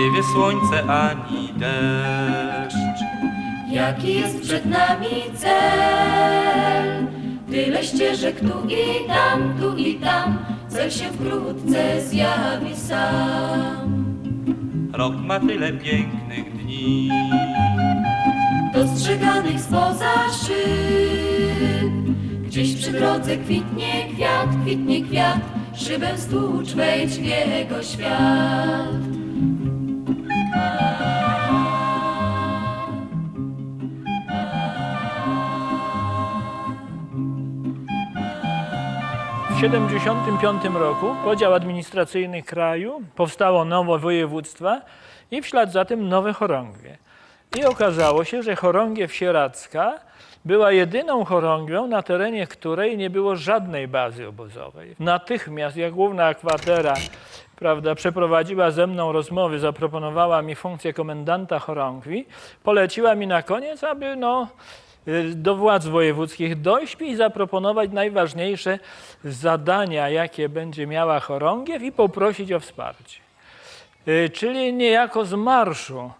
nie wie słońce ani deszcz. Jaki jest przed nami cel? Tyle ścieżek tu i tam, tu i tam, cel się wkrótce zjawi sam. Rok ma tyle pięknych dni, Dostrzeganych spoza szyb. Gdzieś przy drodze kwitnie kwiat, kwitnie kwiat, szybę stłucz, wejdź w jego świat. 1975 roku podział administracyjny kraju, powstało nowe województwa i w ślad za tym nowe chorągwie. I okazało się, że chorągiew sieradzka była jedyną chorągwią, na terenie której nie było żadnej bazy obozowej. Natychmiast, jak główna kwatera prawda, przeprowadziła ze mną rozmowy, zaproponowała mi funkcję komendanta chorągwi, poleciła mi na koniec, aby no, do władz wojewódzkich dojść i zaproponować najważniejsze zadania, jakie będzie miała chorągiew i poprosić o wsparcie. Y, Czyli niejako z marszu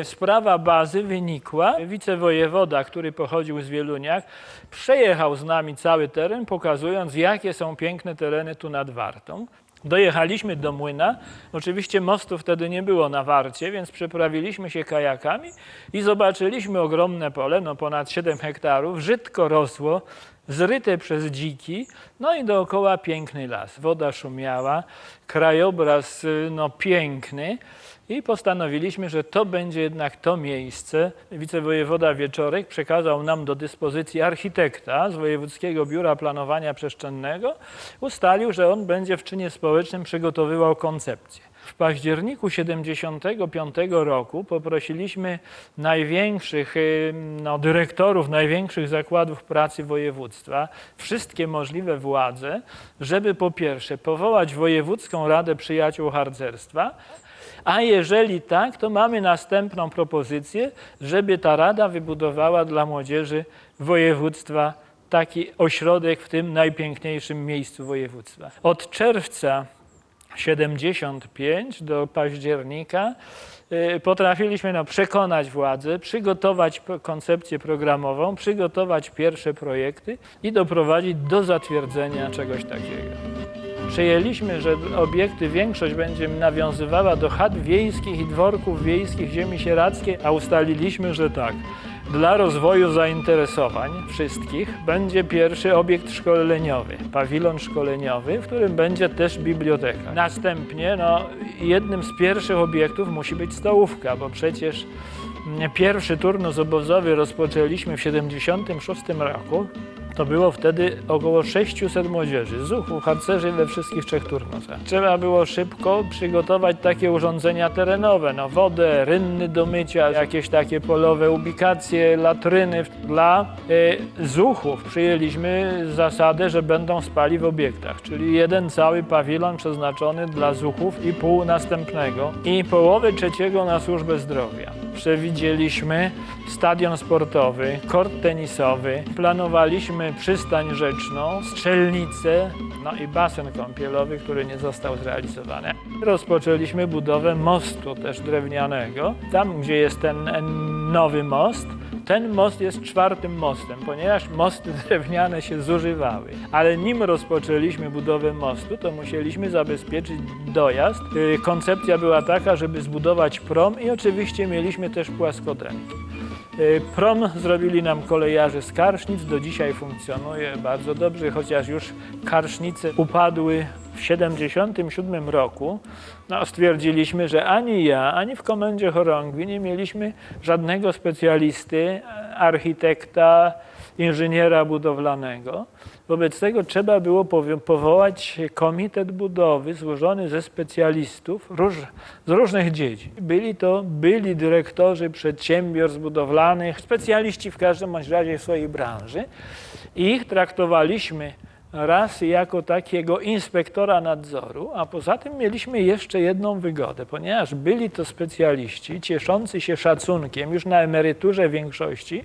y, sprawa bazy wynikła. Wicewojewoda, który pochodził z Wieluniak, przejechał z nami cały teren, pokazując, jakie są piękne tereny tu nad Wartą. Dojechaliśmy do młyna. Oczywiście mostu wtedy nie było na Warcie, więc przeprawiliśmy się kajakami i zobaczyliśmy ogromne pole, no ponad 7 hektarów, żytko rosło, zryte przez dziki, no i dookoła piękny las. Woda szumiała, krajobraz y, no, piękny i postanowiliśmy, że to będzie jednak to miejsce. Wicewojewoda Wieczorek przekazał nam do dyspozycji architekta z Wojewódzkiego Biura Planowania Przestrzennego. Ustalił, że on będzie w czynie społecznym przygotowywał koncepcję. W październiku 75 roku poprosiliśmy największych y, no, dyrektorów największych zakładów pracy województwa, wszystkie możliwe władze, żeby po pierwsze powołać Wojewódzką Radę Przyjaciół Harcerstwa, a jeżeli tak, to mamy następną propozycję, żeby ta rada wybudowała dla młodzieży województwa taki ośrodek w tym najpiękniejszym miejscu województwa. Od czerwca 75 do października y, potrafiliśmy no, przekonać władzę, przygotować koncepcję programową, przygotować pierwsze projekty i doprowadzić do zatwierdzenia czegoś takiego. Przyjęliśmy, że obiekty większość będzie nawiązywała do chat wiejskich i dworków wiejskich ziemi sieradzkiej, a ustaliliśmy, że tak. Dla rozwoju zainteresowań wszystkich będzie pierwszy obiekt szkoleniowy, pawilon szkoleniowy, w którym będzie też biblioteka. Następnie no, jednym z pierwszych obiektów musi być stołówka, bo przecież mm, pierwszy turnus obozowy rozpoczęliśmy w 1976 roku. To było wtedy około 600 młodzieży, zuchów, harcerzy we wszystkich trzech turnusach. Trzeba było szybko przygotować takie urządzenia terenowe, no wodę, rynny do mycia, jakieś takie polowe ubikacje, latryny. Dla y, zuchów przyjęliśmy zasadę, że będą spali w obiektach, czyli jeden cały pawilon przeznaczony dla zuchów i pół następnego i połowę trzeciego na służbę zdrowia. Przewidzieliśmy stadion sportowy, kort tenisowy, planowaliśmy przystań rzeczną, strzelnicę, no i basen kąpielowy, który nie został zrealizowany. Rozpoczęliśmy budowę mostu też drewnianego. Tam, gdzie jest ten nowy most, ten most jest czwartym mostem, ponieważ mosty drewniane się zużywały. Ale nim rozpoczęliśmy budowę mostu, to musieliśmy zabezpieczyć dojazd. Y, Koncepcja była taka, żeby zbudować prom i oczywiście mieliśmy też płaskodręki. Y, Prom zrobili nam kolejarze z Karsznic, do dzisiaj funkcjonuje bardzo dobrze, chociaż już Karsznice upadły w 1977 roku. No, stwierdziliśmy, że ani ja, ani w Komendzie Chorągwi nie mieliśmy żadnego specjalisty, architekta, inżyniera budowlanego. Wobec tego trzeba było powołać komitet budowy złożony ze specjalistów z różnych dziedzin. Byli to byli dyrektorzy przedsiębiorstw budowlanych, specjaliści w każdym razie w swojej branży. Ich traktowaliśmy raz jako takiego inspektora nadzoru, a poza tym mieliśmy jeszcze jedną wygodę, ponieważ byli to specjaliści cieszący się szacunkiem już na emeryturze większości,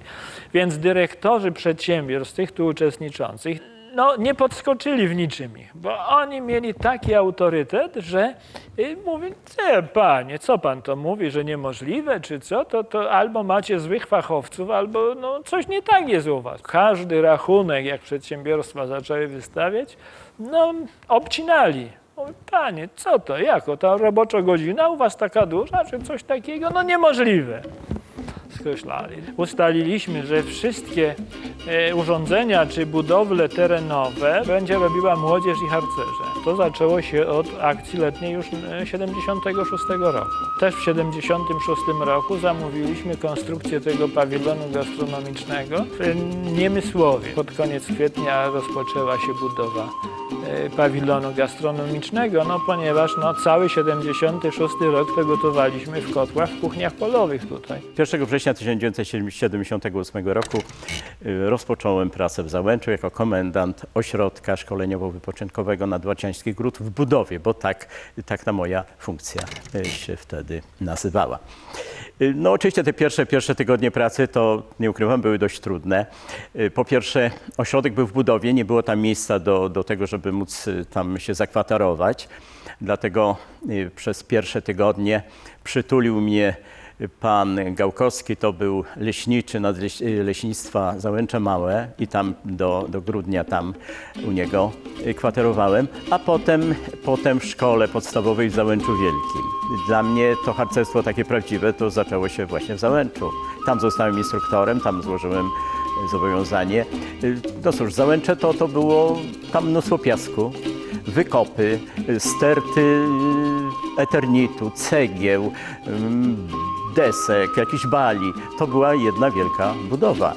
więc dyrektorzy przedsiębiorstw, tych tu uczestniczących, no, nie podskoczyli w niczym ich, bo oni mieli taki autorytet, że y, mówi, nie, panie, co pan to mówi, że niemożliwe, czy co, to, to albo macie złych fachowców, albo no, coś nie tak jest u was. Każdy rachunek, jak przedsiębiorstwa zaczęły wystawiać, no, obcinali. Mówi, Panie, co to, jako ta robocza godzina u was taka duża, czy coś takiego? No niemożliwe skreślali. Ustaliliśmy, że wszystkie e, urządzenia czy budowle terenowe będzie robiła młodzież i harcerze. To zaczęło się od akcji letniej już e, 76 roku. Też w 76 roku zamówiliśmy konstrukcję tego pawilonu gastronomicznego w Niemysłowie. Pod koniec kwietnia rozpoczęła się budowa e, pawilonu gastronomicznego, no ponieważ no, cały 76 rok to gotowaliśmy w kotłach, w kuchniach polowych tutaj. 1 września 1978 roku y, rozpocząłem pracę w Załęczu jako komendant ośrodka szkoleniowo-wypoczynkowego Nadłaciański Gród w budowie, bo tak, tak ta moja funkcja y, się wtedy nazywała. Y, No oczywiście te pierwsze, pierwsze tygodnie pracy to, nie ukrywam, były dość trudne. Po pierwsze ośrodek był w budowie, nie było tam miejsca do, do tego, żeby móc tam się zakwaterować. Dlatego przez pierwsze tygodnie przytulił mnie Pan Gałkowski to był leśniczy Nadleśnictwa Załęcze Małe i tam do, do grudnia tam u niego kwaterowałem, a potem, potem w szkole podstawowej w Załęczu Wielkim. Dla mnie to harcerstwo takie prawdziwe to zaczęło się właśnie w Załęczu. Tam zostałem instruktorem, tam złożyłem zobowiązanie. No cóż, Załęcze to, to było tam mnóstwo piasku, wykopy, sterty eternitu, cegieł, ym, desek, jakichś bali. To była jedna wielka budowa.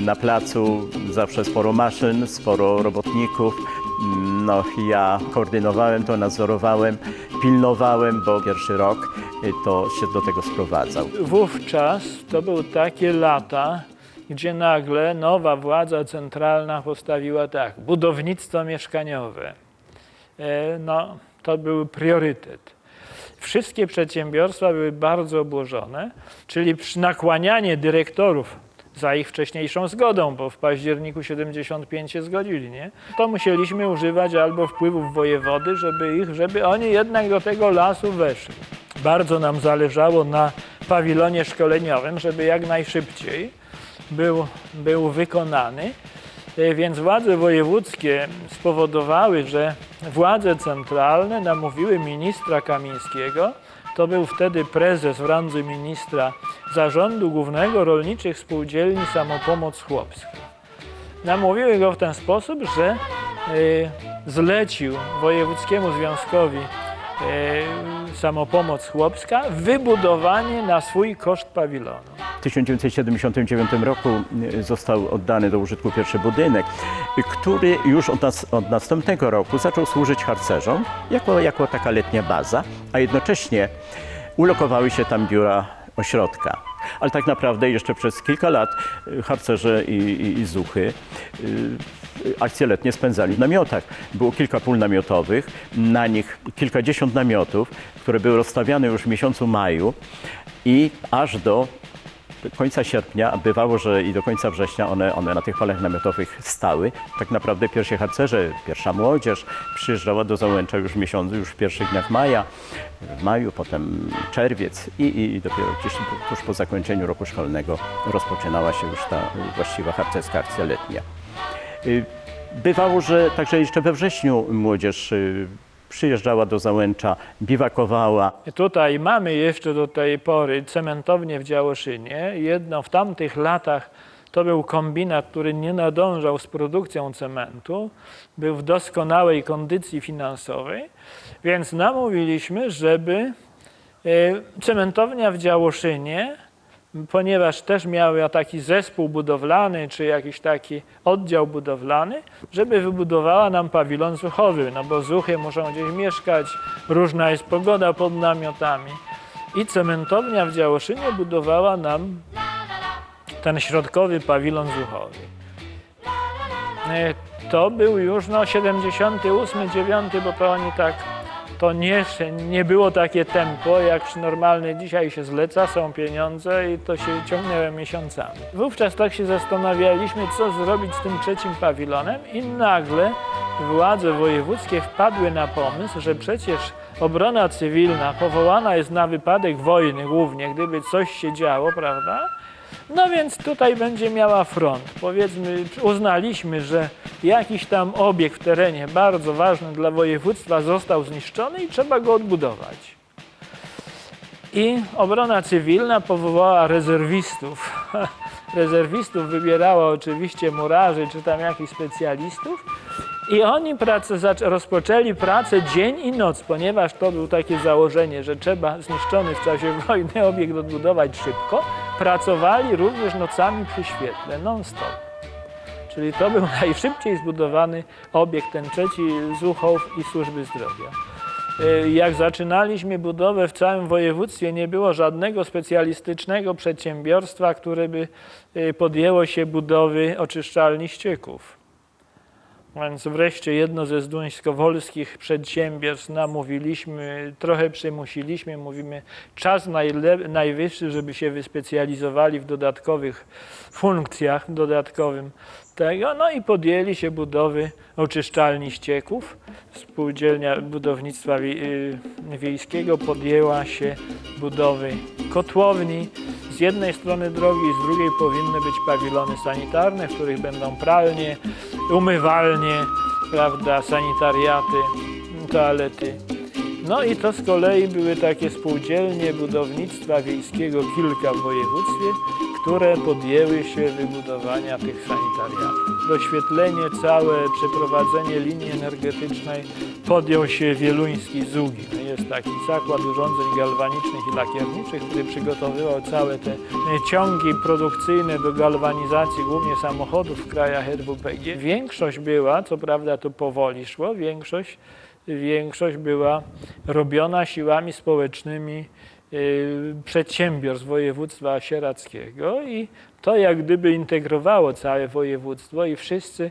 Na placu zawsze sporo maszyn, sporo robotników. No, ja koordynowałem to, nadzorowałem, pilnowałem, bo pierwszy rok to się do tego sprowadzał. Wówczas to były takie lata, gdzie nagle nowa władza centralna postawiła tak, budownictwo mieszkaniowe. E, No, to był priorytet. Wszystkie przedsiębiorstwa były bardzo obłożone, czyli nakłanianie dyrektorów za ich wcześniejszą zgodą, bo w październiku 75 się zgodzili, nie? To musieliśmy używać albo wpływów wojewody, żeby ich, żeby oni jednak do tego lasu weszli. Bardzo nam zależało na pawilonie szkoleniowym, żeby jak najszybciej był, był wykonany. E, Więc władze wojewódzkie spowodowały, że władze centralne namówiły ministra Kamińskiego, to był wtedy prezes w randze ministra Zarządu Głównego Rolniczych Spółdzielni Samopomoc Chłopska. Namówiły go w ten sposób, że e, zlecił wojewódzkiemu związkowi e, Samopomoc Chłopska wybudowanie na swój koszt pawilonu. W 1979 roku y, został oddany do użytku pierwszy budynek, który już od, nas, od następnego roku zaczął służyć harcerzom jako, jako taka letnia baza, a jednocześnie ulokowały się tam biura ośrodka. Ale tak naprawdę jeszcze przez kilka lat y, harcerze i, i, i zuchy y, akcje letnie spędzali w namiotach. Było kilka pól namiotowych, na nich kilkadziesiąt namiotów, które były rozstawiane już w miesiącu maju i aż do końca sierpnia, bywało, że i do końca września one, one na tych polach namiotowych stały. Tak naprawdę pierwsi harcerze, pierwsza młodzież przyjeżdżała do Załęcza już w miesiącu, już w pierwszych dniach maja, w maju, potem czerwiec i, i, i dopiero gdzieś tuż po zakończeniu roku szkolnego rozpoczynała się już ta właściwa harcerska akcja letnia. Y, Bywało, że także jeszcze we wrześniu młodzież y, przyjeżdżała do Załęcza, biwakowała, Tutaj mamy jeszcze do tej pory cementownię w Działoszynie. Jedno w tamtych latach to był kombinat, który nie nadążał z produkcją cementu, był w doskonałej kondycji finansowej, więc namówiliśmy, żeby e, cementownia w Działoszynie, ponieważ też miała taki zespół budowlany, czy jakiś taki oddział budowlany, żeby wybudowała nam pawilon zuchowy, no bo zuchy muszą gdzieś mieszkać, różna jest pogoda pod namiotami. I cementownia w Działoszynie budowała nam ten środkowy pawilon zuchowy. E, To był już no 78, 9, bo to oni tak to nie, nie było takie tempo, jak normalnie dzisiaj się zleca, są pieniądze i to się ciągnęło miesiącami. Wówczas tak się zastanawialiśmy, co zrobić z tym trzecim pawilonem i nagle władze wojewódzkie wpadły na pomysł, że przecież obrona cywilna powołana jest na wypadek wojny głównie, gdyby coś się działo, prawda? No więc tutaj będzie miała front. Powiedzmy, uznaliśmy, że jakiś tam obiekt w terenie bardzo ważny dla województwa został zniszczony i trzeba go odbudować. I obrona cywilna powołała rezerwistów. Rezerwistów wybierała oczywiście murarzy czy tam jakichś specjalistów. I oni pracę, rozpoczęli pracę dzień i noc, ponieważ to było takie założenie, że trzeba zniszczony w czasie wojny obiekt odbudować szybko. Pracowali również nocami przy świetle, non-stop. Czyli to był najszybciej zbudowany obiekt, ten trzeci Zuchow i służby zdrowia. Y, Jak zaczynaliśmy budowę w całym województwie, nie było żadnego specjalistycznego przedsiębiorstwa, które by y, podjęło się budowy oczyszczalni ścieków. Więc wreszcie jedno ze zduńskowolskich przedsiębiorstw namówiliśmy, trochę przymusiliśmy, mówimy, czas najwyższy, żeby się wyspecjalizowali w dodatkowych funkcjach, dodatkowym tego, no i podjęli się budowy oczyszczalni ścieków. Spółdzielnia Budownictwa y, Wiejskiego podjęła się budowy kotłowni. Z jednej strony drogi, z drugiej powinny być pawilony sanitarne, w których będą pralnie, umywalnie, prawda, sanitariaty, toalety. No i to z kolei były takie spółdzielnie budownictwa wiejskiego, kilka w województwie, które podjęły się wybudowania tych sanitariatów. Doświetlenie całe, przeprowadzenie linii energetycznej podjął się wieluński Zugin. Jest taki zakład urządzeń galwanicznych i lakierniczych, który przygotowywał całe te e, ciągi produkcyjne do galwanizacji głównie samochodów w krajach RWPG. Większość była, co prawda to powoli szło, większość większość była robiona siłami społecznymi y, przedsiębiorstw województwa sieradzkiego i to jak gdyby integrowało całe województwo i wszyscy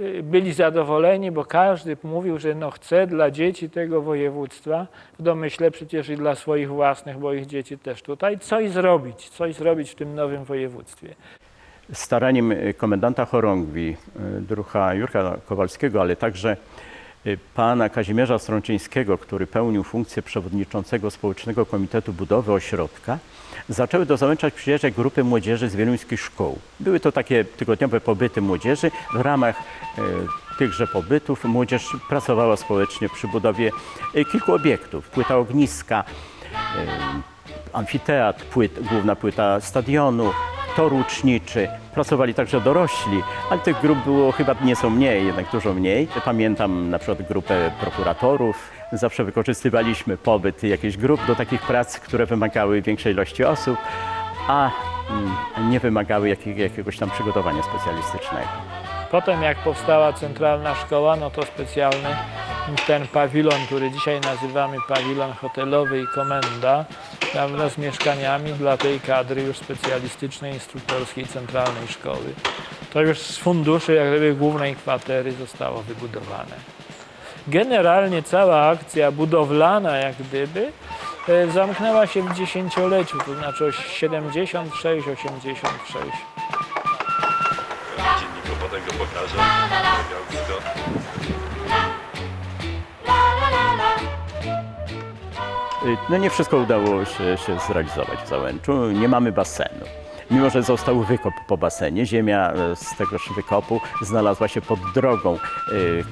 y, byli zadowoleni, bo każdy mówił, że no chce dla dzieci tego województwa, w domyśle przecież i dla swoich własnych, bo ich dzieci też tutaj, coś zrobić, coś zrobić w tym nowym województwie. staraniem komendanta chorągwi, y, druha Jurka Kowalskiego, ale także pana Kazimierza Strączyńskiego, który pełnił funkcję przewodniczącego Społecznego Komitetu Budowy Ośrodka, zaczęły do Załęcza przyjeżdżać grupy młodzieży z wieluńskich szkół. Były to takie tygodniowe pobyty młodzieży. W ramach y, tychże pobytów młodzież pracowała społecznie przy budowie y, kilku obiektów. Płyta ogniska, amfiteatr, płyt, główna płyta stadionu, tor łuczniczy. Pracowali także dorośli, ale tych grup było chyba nieco mniej, jednak dużo mniej. Pamiętam na przykład grupę prokuratorów. Zawsze wykorzystywaliśmy pobyt jakichś grup do takich prac, które wymagały większej ilości osób, a mm, nie wymagały jakich, jakiegoś tam przygotowania specjalistycznego. Potem jak powstała centralna szkoła, no to specjalny ten pawilon, który dzisiaj nazywamy pawilon hotelowy i komenda, prawda, z mieszkaniami dla tej kadry już specjalistycznej, instruktorskiej centralnej szkoły. To już z funduszy jak gdyby głównej kwatery zostało wybudowane. Generalnie cała akcja budowlana jak gdyby e, zamknęła się w dziesięcioleciu, to znaczy 76-86. Dzienniku potem go pokażę. No nie wszystko udało się, się zrealizować w Załęczu. Nie mamy basenu. Mimo, że został wykop po basenie, ziemia e, z tegoż wykopu znalazła się pod drogą, y,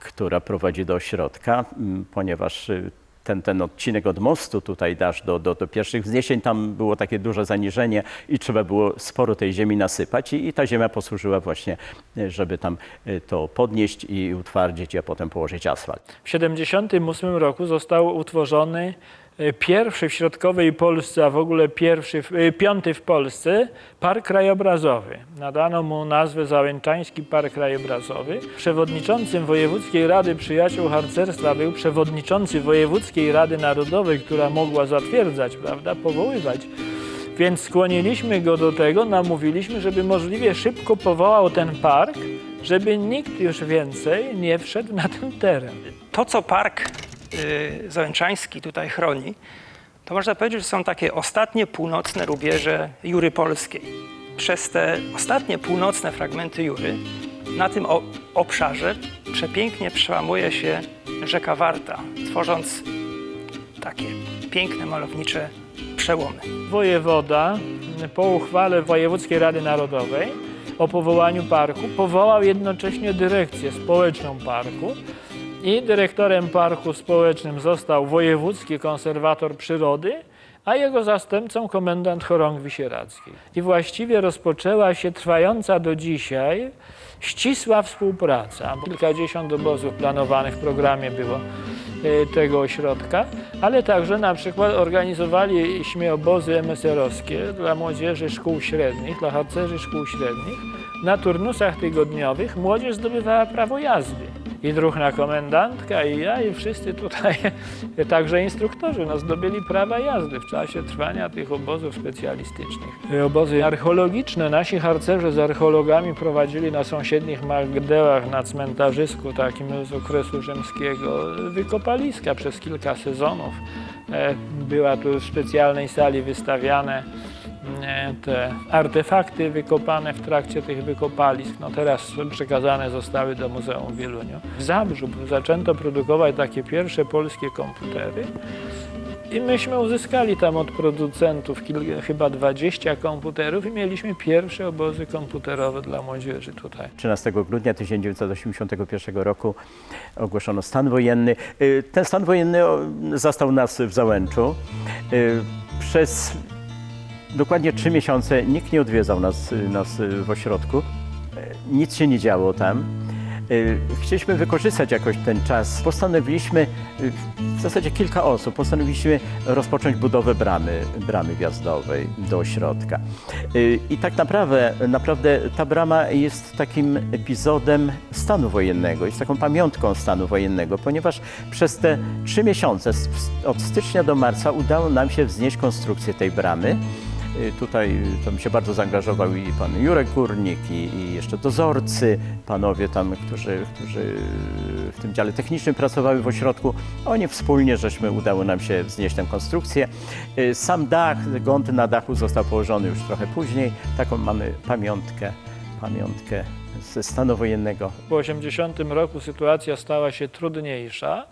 która prowadzi do ośrodka, m, ponieważ y, ten, ten odcinek od mostu tutaj dasz do, do, do pierwszych wzniesień, tam było takie duże zaniżenie i trzeba było sporo tej ziemi nasypać i, i ta ziemia posłużyła właśnie, y, żeby tam y, to podnieść i utwardzić, a potem położyć asfalt. W 1978 roku został utworzony e, pierwszy w środkowej Polsce, a w ogóle pierwszy, e, piąty w Polsce park krajobrazowy. Nadano mu nazwę Załęczański Park Krajobrazowy. Przewodniczącym Wojewódzkiej Rady Przyjaciół Harcerstwa był przewodniczący Wojewódzkiej Rady Narodowej, która mogła zatwierdzać, prawda, powoływać. Więc skłoniliśmy go do tego, namówiliśmy, żeby możliwie szybko powołał ten park, żeby nikt już więcej nie wszedł na ten teren. To, co park y, Załęczański tutaj chroni, to można powiedzieć, że są takie ostatnie północne rubieże Jury Polskiej. Przez te ostatnie północne fragmenty Jury na tym obszarze przepięknie przełamuje się rzeka Warta, tworząc takie piękne, malownicze przełomy. Wojewoda po uchwale Wojewódzkiej Rady Narodowej o powołaniu parku powołał jednocześnie dyrekcję społeczną parku i dyrektorem parku społecznym został wojewódzki konserwator przyrody, a jego zastępcą komendant chorągwi sieradzkiej. I właściwie rozpoczęła się trwająca do dzisiaj ścisła współpraca. Kilkadziesiąt obozów planowanych w programie było e, tego ośrodka, ale także na przykład organizowaliśmy obozy MSR-owskie dla młodzieży szkół średnich, dla harcerzy szkół średnich. Na turnusach tygodniowych młodzież zdobywała prawo jazdy. I druhna komendantka, i ja, i wszyscy tutaj, także instruktorzy, no, zdobyli prawa jazdy w czasie trwania tych obozów specjalistycznych. Obozy archeologiczne, nasi harcerze z archeologami prowadzili na sąsiednich Magdełach, na cmentarzysku takim z okresu rzymskiego, wykopaliska przez kilka sezonów. E, Była tu w specjalnej sali wystawiane te artefakty wykopane w trakcie tych wykopalisk. No teraz przekazane zostały do Muzeum w Wieluniu. W Zabrzu zaczęto produkować takie pierwsze polskie komputery i myśmy uzyskali tam od producentów chyba 20 komputerów i mieliśmy pierwsze obozy komputerowe dla młodzieży tutaj. 13 grudnia 1981 roku ogłoszono stan wojenny. Y, Ten stan wojenny zastał nas w Załęczu. Y, Przez dokładnie trzy miesiące nikt nie odwiedzał nas, nas y, w ośrodku. Y, Nic się nie działo tam. Y, Chcieliśmy wykorzystać jakoś ten czas. Postanowiliśmy, y, w zasadzie kilka osób, postanowiliśmy rozpocząć budowę bramy, bramy wjazdowej do ośrodka. Y, I tak naprawdę, naprawdę ta brama jest takim epizodem stanu wojennego, jest taką pamiątką stanu wojennego, ponieważ przez te trzy miesiące, od stycznia do marca, udało nam się wznieść konstrukcję tej bramy. Y, Tutaj y, tam się bardzo zaangażował i pan Jurek Górnik, i, i jeszcze dozorcy, panowie tam, którzy, którzy w tym dziale technicznym pracowały w ośrodku. Oni wspólnie, żeśmy udało nam się wznieść tę konstrukcję. Y, Sam dach, gąd na dachu został położony już trochę później. Taką mamy pamiątkę, pamiątkę ze stanu wojennego. Po 80 roku sytuacja stała się trudniejsza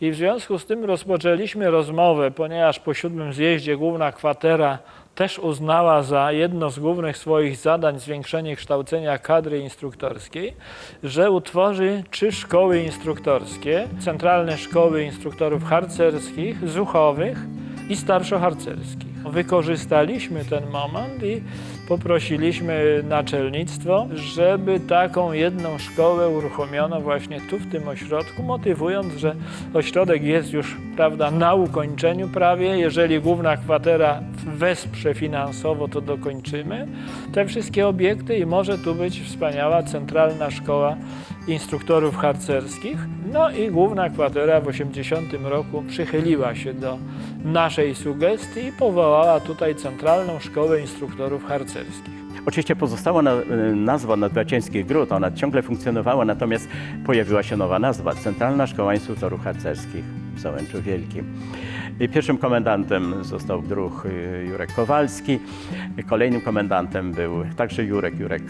i w związku z tym rozpoczęliśmy rozmowę, ponieważ po siódmym zjeździe główna kwatera też uznała za jedno z głównych swoich zadań zwiększenie kształcenia kadry instruktorskiej, że utworzy trzy szkoły instruktorskie, centralne szkoły instruktorów harcerskich, zuchowych i starszoharcerskich. Wykorzystaliśmy ten moment i poprosiliśmy naczelnictwo, żeby taką jedną szkołę uruchomiono właśnie tu w tym ośrodku, motywując, że ośrodek jest już prawda, na ukończeniu prawie. Jeżeli główna kwatera wesprze finansowo, to dokończymy te wszystkie obiekty i może tu być wspaniała centralna szkoła instruktorów harcerskich. No i główna kwatera w 80 roku przychyliła się do naszej sugestii i powołała tutaj Centralną Szkołę Instruktorów Harcerskich. Oczywiście pozostała y, nazwa Nadbraciańskich Gród, ona ciągle funkcjonowała, natomiast pojawiła się nowa nazwa Centralna Szkoła Instruktorów Harcerskich w Załęczu Wielkim. Pierwszym komendantem został druh y, Jurek Kowalski, kolejnym komendantem był także Jurek, Jurek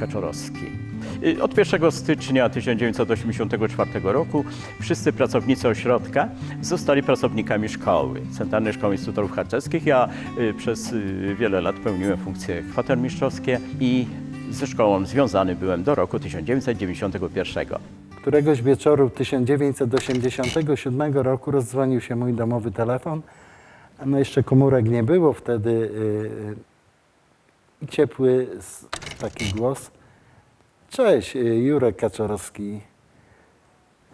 Kaczorowski. Y, Od 1 stycznia 1984 roku wszyscy pracownicy ośrodka zostali pracownikami szkoły, Centralnej Szkoły Instruktorów Harcerskich. Ja y, przez y, wiele lat pełniłem funkcje kwatermistrzowskie i ze szkołą związany byłem do roku 1991. Któregoś wieczoru 1987 roku rozdzwonił się mój domowy telefon. No jeszcze komórek nie było wtedy. I ciepły taki głos. Cześć, yy, Jurek Kaczorowski.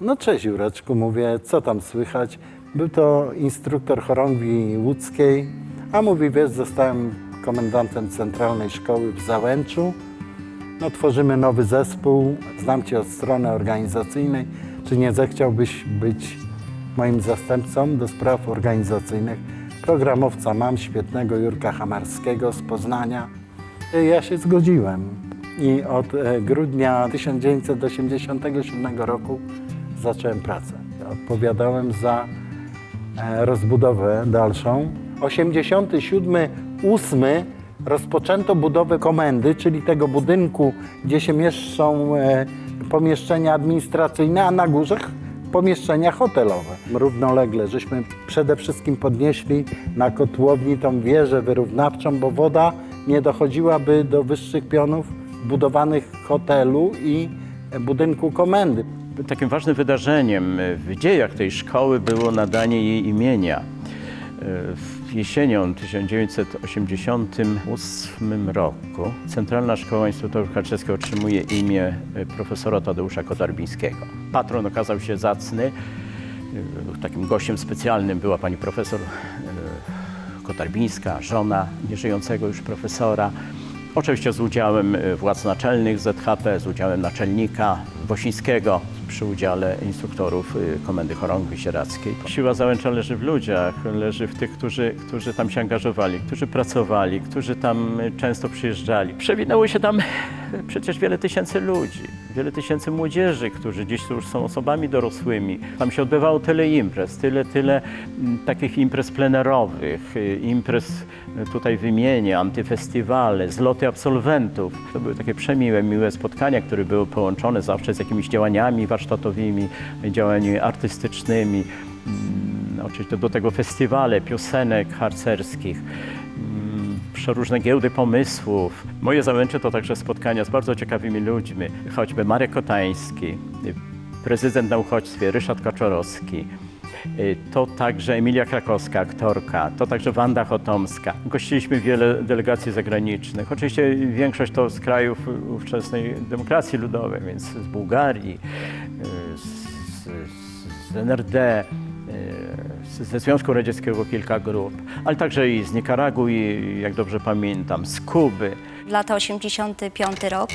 No cześć Jureczku, mówię, co tam słychać? Był to instruktor chorągwi łódzkiej, a mówi, wiesz, zostałem komendantem Centralnej Szkoły w Załęczu. No, tworzymy nowy zespół, znam Cię od strony organizacyjnej. Czy nie zechciałbyś być moim zastępcą do spraw organizacyjnych? Programowca mam, świetnego Jurka Hamarskiego z Poznania. I Ja się zgodziłem i od e, grudnia 1987 roku zacząłem pracę. Odpowiadałem za e, rozbudowę dalszą. 87, 8 rozpoczęto budowę komendy, czyli tego budynku, gdzie się mieszczą e, pomieszczenia administracyjne, a na górze pomieszczenia hotelowe. Równolegle żeśmy przede wszystkim podnieśli na kotłowni tą wieżę wyrównawczą, bo woda nie dochodziłaby do wyższych pionów budowanych hotelu i e, budynku komendy. Takim ważnym wydarzeniem w dziejach tej szkoły było nadanie jej imienia. W Jesienią 1988 roku Centralna Szkoła Instruktorów Harcerskich otrzymuje imię profesora Tadeusza Kotarbińskiego. Patron okazał się zacny. Takim gościem specjalnym była pani profesor e, Kotarbińska, żona nieżyjącego już profesora. Oczywiście z udziałem e, władz naczelnych ZHP, z udziałem naczelnika Wosińskiego, przy udziale instruktorów y, Komendy Chorągwi Sieradzkiej. Siła załęcza leży w ludziach, leży w tych, którzy, którzy tam się angażowali, którzy pracowali, którzy tam y, często przyjeżdżali. Przewinęło się tam przecież wiele tysięcy ludzi, wiele tysięcy młodzieży, którzy dziś już są osobami dorosłymi. Tam się odbywało tyle imprez, tyle, tyle mm, takich imprez plenerowych, y, imprez y, tutaj wymienię, antyfestiwale, zloty absolwentów. To były takie przemiłe, miłe spotkania, które były połączone zawsze z jakimiś działaniami warsztatowymi, działaniami artystycznymi. Mm, Oczywiście do tego festiwale piosenek harcerskich, mm, przeróżne giełdy pomysłów. Moje załęcze to także spotkania z bardzo ciekawymi ludźmi, choćby Marek Kotański, prezydent na uchodźstwie Ryszard Kaczorowski, to także Emilia Krakowska, aktorka, to także Wanda Chotomska. Gościliśmy wiele delegacji zagranicznych. Oczywiście większość to z krajów ówczesnej demokracji ludowej, więc z Bułgarii, y, z, z, z NRD, y, ze Związku Radzieckiego kilka grup, ale także i z Nikaragui, jak dobrze pamiętam, z Kuby. lata 85 rok,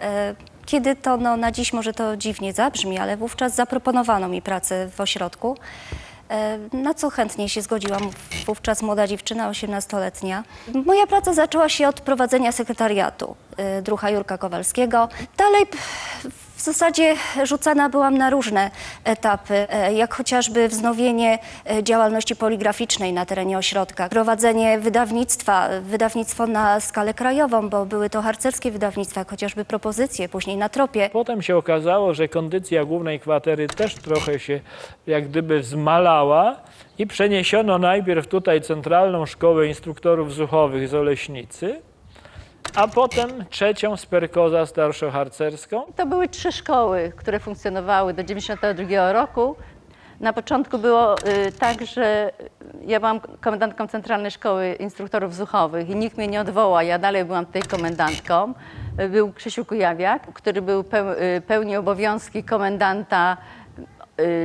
e, kiedy to no, na dziś może to dziwnie zabrzmi, ale wówczas zaproponowano mi pracę w ośrodku, e, na co chętnie się zgodziłam. Wówczas młoda dziewczyna, 18-letnia. Moja praca zaczęła się od prowadzenia sekretariatu e, druha Jurka Kowalskiego. Dalej w zasadzie rzucana byłam na różne etapy, e, jak chociażby wznowienie e, działalności poligraficznej na terenie ośrodka, prowadzenie wydawnictwa, e, wydawnictwo na skalę krajową, bo były to harcerskie wydawnictwa, chociażby propozycje, później na tropie. Potem się okazało, że kondycja głównej kwatery też trochę się jak gdyby zmalała i przeniesiono najpierw tutaj Centralną Szkołę Instruktorów Zuchowych z Oleśnicy, a potem trzecią z Perkoza starszoharcerską. To były trzy szkoły, które funkcjonowały do 92 roku. Na początku było y, tak, że ja byłam komendantką Centralnej Szkoły Instruktorów Zuchowych i nikt mnie nie odwoła, ja dalej byłam tutaj komendantką. Y, Był Krzysiu Kujawiak, który był y, pełni obowiązki komendanta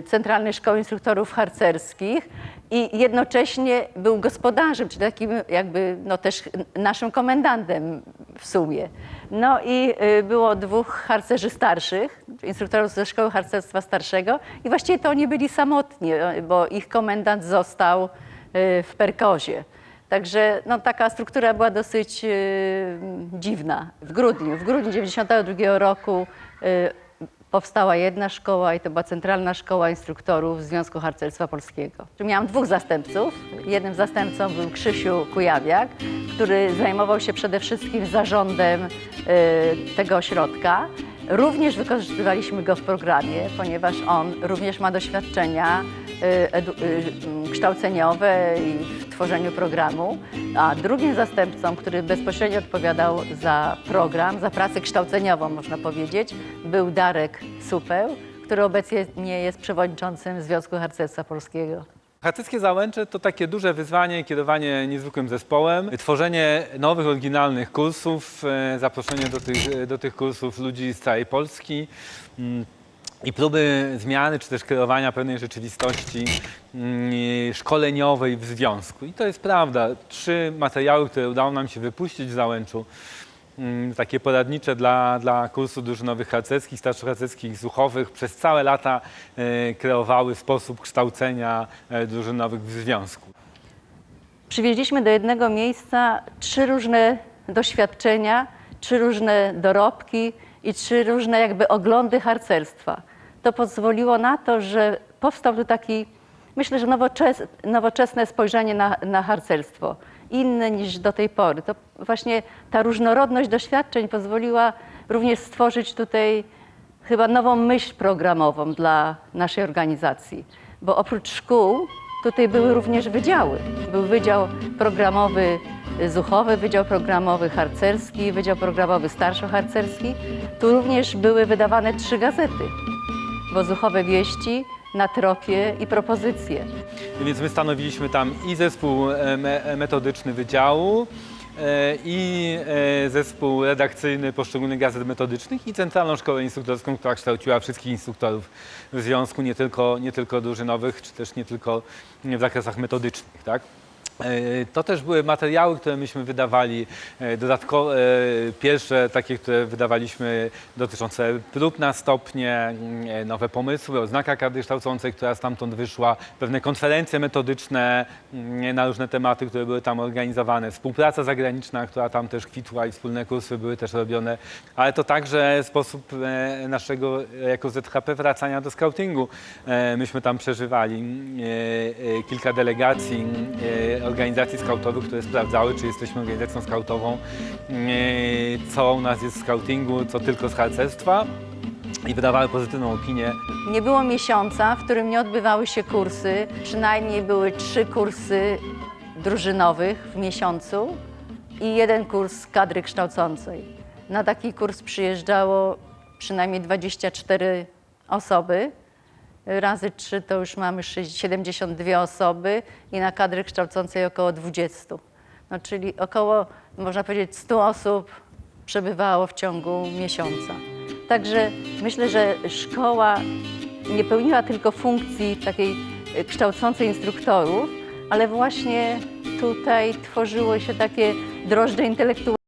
Centralnej Szkoły Instruktorów Harcerskich i jednocześnie był gospodarzem, czy takim jakby no też naszym komendantem w sumie. No i y, było dwóch harcerzy starszych, instruktorów ze Szkoły Harcerstwa Starszego i właściwie to oni byli samotni, y, bo ich komendant został y, w Perkozie. Także no, taka struktura była dosyć y, dziwna. W grudniu, w grudniu 92 roku y, powstała jedna szkoła i to była Centralna Szkoła Instruktorów Związku Harcerstwa Polskiego. Miałam dwóch zastępców. Jednym zastępcą był Krzysiu Kujawiak, który zajmował się przede wszystkim zarządem y, tego ośrodka. Również wykorzystywaliśmy go w programie, ponieważ on również ma doświadczenia kształceniowe i w tworzeniu programu. A drugim zastępcą, który bezpośrednio odpowiadał za program, za pracę kształceniową, można powiedzieć, był Darek Supeł, który obecnie nie jest przewodniczącym Związku Harcerstwa Polskiego. Harcerskie Załęcze to takie duże wyzwanie, kierowanie niezwykłym zespołem, tworzenie nowych, oryginalnych kursów, e, zaproszenie do tych, do tych kursów ludzi z całej Polski mm, i próby zmiany czy też kreowania pewnej rzeczywistości mm, szkoleniowej w związku. I to jest prawda. Trzy materiały, które udało nam się wypuścić w Załęczu, mm, takie poradnicze dla, dla kursów drużynowych harcerskich, starszoharcerskich, zuchowych, przez całe lata e, kreowały sposób kształcenia e, drużynowych w związku. Przywieźliśmy do jednego miejsca trzy różne doświadczenia, trzy różne dorobki i trzy różne jakby oglądy harcerstwa. to pozwoliło na to, że powstał tu taki, myślę, że nowoczes, nowoczesne spojrzenie na, na harcerstwo, inne niż do tej pory. To właśnie ta różnorodność doświadczeń pozwoliła również stworzyć tutaj chyba nową myśl programową dla naszej organizacji, bo oprócz szkół tutaj były również wydziały. Był wydział programowy zuchowy, wydział programowy harcerski, wydział programowy starszoharcerski. Tu również były wydawane trzy gazety, Wozuchowe Wieści, Na Tropie i Propozycje. Więc my stanowiliśmy tam i zespół e, me- metodyczny wydziału, e, i e, zespół redakcyjny poszczególnych gazet metodycznych i Centralną Szkołę Instruktorską, która kształciła wszystkich instruktorów w związku, nie tylko, nie tylko drużynowych, czy też nie tylko w zakresach metodycznych. Tak? E, To też były materiały, które myśmy wydawali, e, dodatkowe, e, pierwsze takie, które wydawaliśmy dotyczące prób na stopnie, mm, nowe pomysły, oznaka karty kształcącej, która stamtąd wyszła, pewne konferencje metodyczne mm, na różne tematy, które były tam organizowane, współpraca zagraniczna, która tam też kwitła i wspólne kursy były też robione, ale to także sposób e, naszego e, jako ZHP wracania do scoutingu. E, Myśmy tam przeżywali e, e, kilka delegacji e, organizacji skautowych, które sprawdzały, czy jesteśmy organizacją skautową, e, co u nas jest w skautingu, co tylko z harcerstwa i wydawały pozytywną opinię. Nie było miesiąca, w którym nie odbywały się kursy. Przynajmniej były trzy kursy drużynowych w miesiącu i jeden kurs kadry kształcącej. Na taki kurs przyjeżdżało przynajmniej 24 osoby. Razy 3 to już mamy sześć- 72 osoby i na kadry kształcącej około 20. No, czyli około, można powiedzieć, 100 osób przebywało w ciągu miesiąca. Także myślę, że szkoła nie pełniła tylko funkcji takiej e, kształcącej instruktorów, ale właśnie tutaj tworzyło się takie drożdże intelektualne.